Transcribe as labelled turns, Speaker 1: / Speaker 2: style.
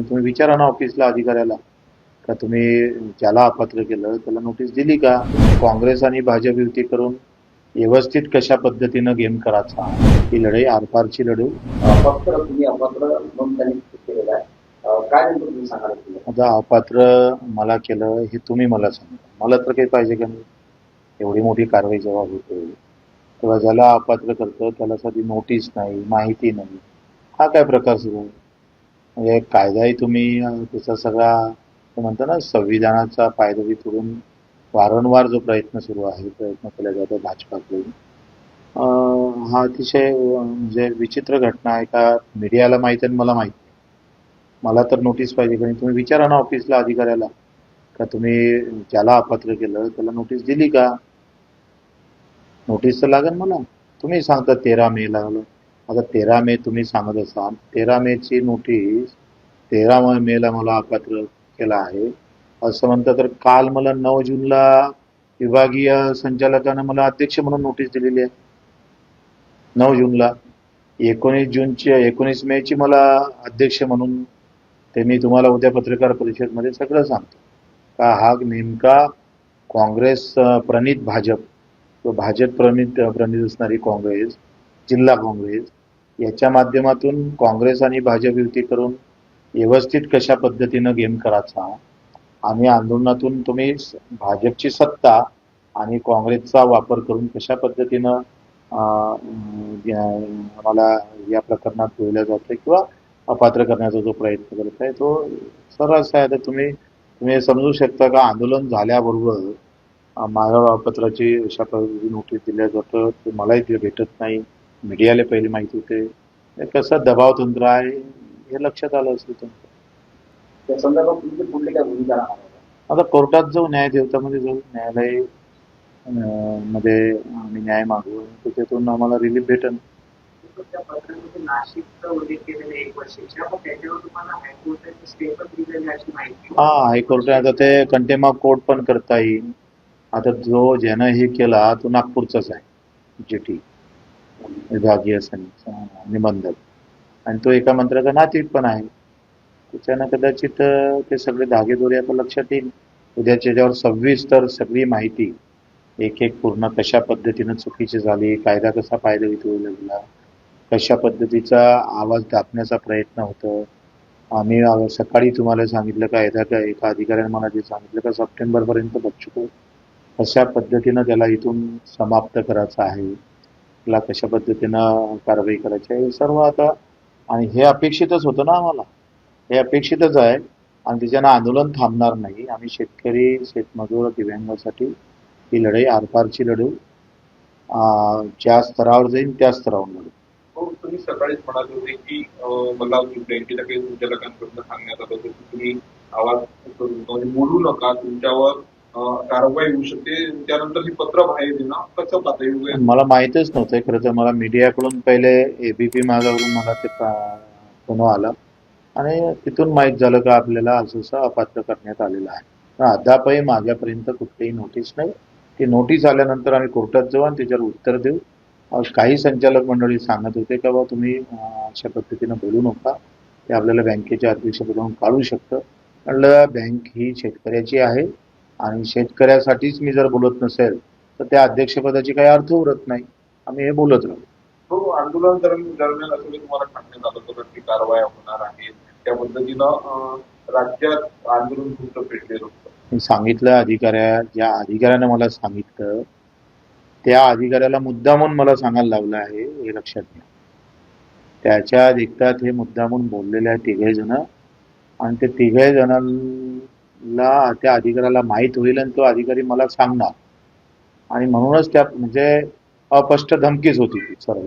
Speaker 1: तुम्ही विचारा ना ऑफिसला अधिकाऱ्याला. का तुम्ही ज्याला अपात्र केलं त्याला नोटीस दिली का? काँग्रेस आणि भाजप युती करून व्यवस्थित कशा पद्धतीनं गेम करायचा? ही लढाई आरपारची लढू.
Speaker 2: अपात्र तुम्ही अपात्र म्हणून त्यांनी केलेलं आहे. अं, काय नेमकं तुम्ही सांगाल तुला
Speaker 1: आता अपात्र मला केलं हे तुम्ही मला सांगा. मला तर काही पाहिजे का नाही? एवढी मोठी कारवाई जेव्हा होते तेव्हा ज्याला अपात्र करतं त्याला साधी नोटीस नाही माहिती नाही. हा काय प्रकार सुरू आहे? म्हणजे कायदाही तुम्ही त्याचा सगळा म्हणतो ना संविधानाचा पायदळी तोडून वारंवार जो प्रयत्न सुरू आहे प्रयत्न केला जातो भाजपाकडून. हा अतिशय म्हणजे विचित्र घटना आहे का मीडियाला माहिती आणि मला माहिती मला तर नोटीस पाहिजे कारण तुम्ही विचारा ना ऑफिसला अधिकाऱ्याला का तुम्ही ज्याला अपात्र केलं त्याला नोटीस दिली का? नोटीस तर लागेल मला. तुम्ही सांगता तेरा मे लागलं आता तेरा मे तुम्ही सांगत असाल. तेरा मेची नोटीस तेरा मेला मला अपात्र केला आहे. असं म्हणतं तर काल मला नऊ जूनला विभागीय संचालकानं मला अध्यक्ष म्हणून नोटीस दिलेली आहे. नऊ जूनला एकोणीस जूनची एकोणीस मेची मला अध्यक्ष म्हणून ते मी तुम्हाला उद्या पत्रकार परिषदमध्ये सगळं सांगतो. का हा नेमका काँग्रेस प्रणित भाजप भाजप प्रणित प्रणित असणारी काँग्रेस जिल्हा काँग्रेस. याच्या माध्यमातून काँग्रेस आणि भाजप युती करून व्यवस्थित कशा पद्धतीनं गेम करायचा आणि आंदोलनातून तुम्ही स- भाजपची सत्ता आणि काँग्रेसचा वापर करून कशा पद्धतीनं मला या प्रकरणात ठेवलं जातं किंवा अपात्र करण्याचा जो प्रयत्न करत आहे तो सर्रास आहे. तर तुम्ही तुम्ही समजू शकता का आंदोलन झाल्याबरोबर माझ्या पत्राची अशा पद्धतीने नोटीस दिल्या जातं ते मलाही ते भेटत नाही. मीडियाला पहिले माहिती होते. कसं दबाव तंत्र आहे हे लक्षात आलं असेल तुमचं
Speaker 2: त्या संदर्भात तुमची पुढली काय भूमिका राहणार? आहे?
Speaker 1: आता कोर्टात जाऊ न्याय देवतामध्ये जाऊ. न्यायालय अं, मध्ये आम्ही न्याय मागू त्याच्यातून आम्हाला रिलीफ भेटेल
Speaker 3: त्या पत्रामध्ये नाशिकचं उल्लेख केलेलं एक वर्षाच्या. पण त्याच्यावर तुम्हाला हायकोर्टाचे स्टे पण दिलेले अशी माहिती
Speaker 1: हा हायकोर्ट आता ते कंटेम ऑफ कोर्ट पण करता येईल. आता जो ज्यानं हे केला तो नागपूरचाच आहे. जीटी विभागीय निबंधक. आणि तो एका मंत्र्याचा नातीत पण आहे. त्याच्यानं कदाचित ते सगळे धागेदोरे आता लक्षात येईल. उद्याच्या याच्यावर सविस्तर सगळी माहिती. एक एक पूर्ण कशा पद्धतीनं चुकीची झाली कायदा कसा फायदा होऊ लागला कशा पद्धतीचा आवाज दाबण्याचा प्रयत्न होतो. आम्ही सकाळी तुम्हाला सांगितलं का एका का एका अधिकाऱ्याने मला जे सांगितलं का सप्टेंबरपर्यंत बच्चू कशा पद्धतीनं त्याला इथून समाप्त करायचं आहे. ला कशा पद्धतीनं कारवाई करायची आहे हे सर्व आता आणि हे अपेक्षितच होतं ना आम्हाला. हे अपेक्षितच आहे. आणि त्याच्यानं आंदोलन थांबणार नाही. आम्ही शेतकरी शेतमजूर दिव्यांगासाठी ही लढाई आरपारची लढू. ज्या स्तरावर जाईल त्या स्तरावर लढू.
Speaker 4: हो तुम्ही सकाळीच म्हणाले होते की मला बँकेला काही संचालकांकडून सांगण्यात आलं होतं की तुम्ही आवाज करू नका. म्हणजे बोलू नका. तुमच्यावर कारवाई होऊ शकते. त्यानंतर ही पत्र बाहेर येणं कसं पातळी
Speaker 1: मला माहितच नव्हतं खरं तर. मला मीडियाकडून पहिले एबीपी मागावरून मला ते फोन आला. आणि तिथून माहीत झालं का आपल्याला असं असं अपात्र करण्यात आलेलं आहे. अद्यापही माझ्यापर्यंत कुठलीही नोटीस नाही. ती नोटीस आल्यानंतर आम्ही कोर्टात जाऊ आणि त्याच्यावर उत्तर देऊ. काही संचालक मंडळी सांगत होते का बा तुम्ही अशा पद्धतीनं बोलू नका. ते आपल्याला बँकेच्या अध्यक्षपदावरून काढू शकतं. म्हणलं बँक ही शेतकऱ्याची आहे. आणि शेतकऱ्यासाठीच मी जर बोलत नसेल तर त्या अध्यक्षपदाची काही अर्थ उरत नाही. आम्ही हे बोलत राहू.
Speaker 4: हो आंदोलन दरम्यान दरम्यान असं काही तुम्हाला सांगण्यात आलं होतं की कारवाया होणार आहेत त्या पद्धतीनं राज्यात आंदोलन तुमचं पेटलेलं होतं.
Speaker 1: मी सांगितलं अधिकाऱ्या ज्या अधिकाऱ्यानं मला सांगितलं त्या अधिकाऱ्याला मुद्दामून मला सांगायला लावलं आहे हे लक्षात घ्या. त्याच्या दिक्तात हे मुद्दामून बोललेले आहे तिघे जण. आणि ते तिघे ला त्या अधिकाऱ्याला माहीत होईल आणि तो अधिकारी मला सांगणार. आणि म्हणूनच त्या म्हणजे अस्पष्ट धमकीच होती ती सर्व